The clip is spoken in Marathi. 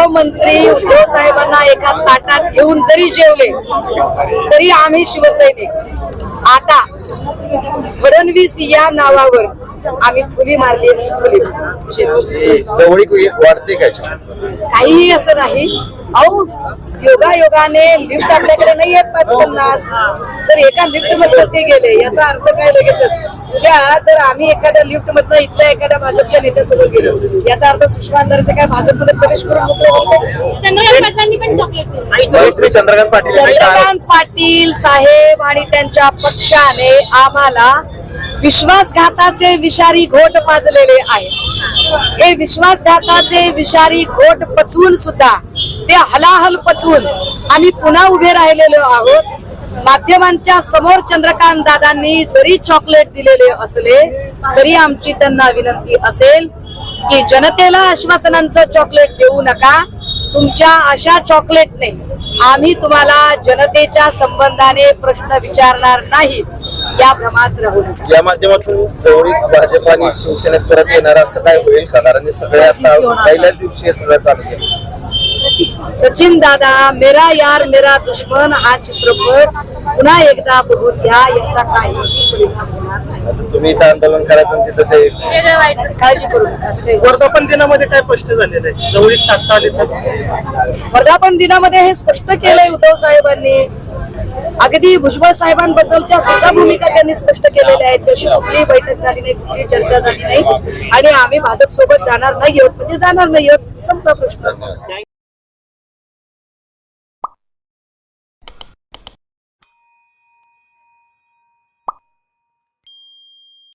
गृहमंत्री उद्धव साहेबांना एका ताटात घेऊन जरी जेवले तरी आम्ही शिवसैनिक आता फडणवीस या नावावर आम्ही फुली मारली. जवळीक वाढते? काहीही असं नाही अहो योगा योगाने लिफ्ट आपल्याकडे नाही आहेत पाच पन्नास तर एका लिफ्टमध्ये ते गेले याचा अर्थ काय लगेच उद्या जर आम्ही एखाद्या लिफ्ट मधनं इथल्या एखाद्या भाजपच्या नेत्यासोबत गेलो याचा अर्थ सुषमा अंधारेचे काय भाजपमध्ये प्रवेश करून चंद्रकांत पाटलांनी पण चंद्रकांत पाटील चंद्रकांत पाटील साहेब आणि त्यांच्या पक्षाने आम्हाला विश्वासघाताचे विषारी घोट पाजलेले आहेत. हे विश्वासघाताचे विषारी घोट पचवून सुद्धा ते हलाहल पचवून आम्ही पुन्हा उभे राहिलेलो आहोत. माध्यमांच्या समोर चंद्रकांत दादांनी जरी चॉकलेट दिलेले असले तरी आमची त्यांना विनंती असेल की जनतेला आश्वासनांचं चॉकलेट देऊ नका. तुमच्या अशा चॉकलेटने आम्ही तुम्हाला जनतेच्या संबंधाने प्रश्न विचारणार नाही. या भ्रमात राहू नका. या माध्यमातून जवळीक भाजप आणि शिवसेनेत परत येणार असं काय होईल. का कारण सगळे आता पहिल्याच दिवशी हे सगळं चालू सचिन दादा मेरा यार मेरा दुश्मन हा चित्रपट पुन्हा एकदा बघून घ्या याचा काहीही परिणाम होणार नाही. आता तुम्ही इथं आंदोलन करायचं आणि तिथं ते वेगळं काळजी करू नका असं काही वर्धापन दिनामध्ये काय स्पष्ट झालेलं आहे? जवळीक साधता आली तर? वर्धापन दिनामध्ये हे स्पष्ट केलंय उद्धव साहेबांनी. अगदी भुजबळ साहेबांबद्दलच्या सुद्धा भूमिका त्यांनी स्पष्ट केलेल्या आहेत. तशी कुठलीही बैठक झाली नाही कुठलीही चर्चा झाली नाही. आणि आम्ही भाजप सोबत जाणार नाही आहोत. म्हणजे जाणार नाही आहोत संपला प्रश्न.